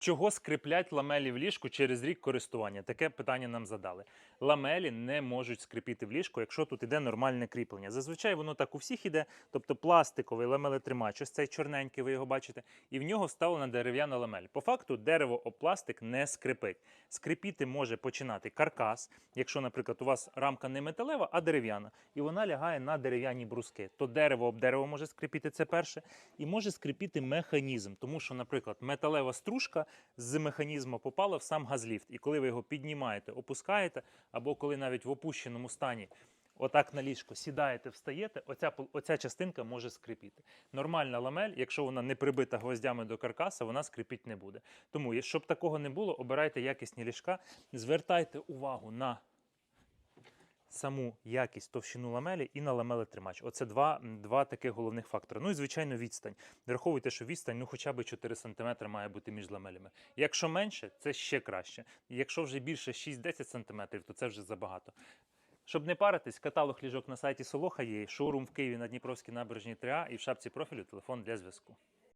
Чого скріплять ламелі в ліжку через рік користування? Таке питання нам задали. Ламелі не можуть скріпіти в ліжку, якщо тут іде нормальне кріплення. Зазвичай воно так у всіх іде, тобто пластиковий ламелетримач, ось цей чорненький, ви його бачите, і в нього вставлена дерев'яна ламель. По факту дерево об пластик не скрипить. Скрипіти може починати каркас, якщо, наприклад, у вас рамка не металева, а дерев'яна, і вона лягає на дерев'яні бруски. То дерево об дерево може скрипіти це перше, і може скрипіти механізм, тому що, наприклад, металева стружка з механізму попала в сам газліфт. І коли ви його піднімаєте, опускаєте, або коли навіть в опущеному стані. Отак на ліжко сідаєте, встаєте, оця, оця частинка може скрипіти. Нормальна ламель, якщо вона не прибита гвоздями до каркаса, вона скрипіти не буде. Тому, щоб такого не було, обирайте якісні ліжка, звертайте увагу на саму якість товщину ламелі і на ламелетримач. Оце два, два таких головних фактори. Ну і звичайно, відстань. Враховуйте, що відстань ну хоча б 4 см має бути між ламелями. Якщо менше, це ще краще. Якщо вже більше 6-10 см, то це вже забагато. Щоб не паритись, каталог ліжок на сайті Солоха є, шоурум в Києві на Дніпровській набережній 3А і в шапці профілю телефон для зв'язку.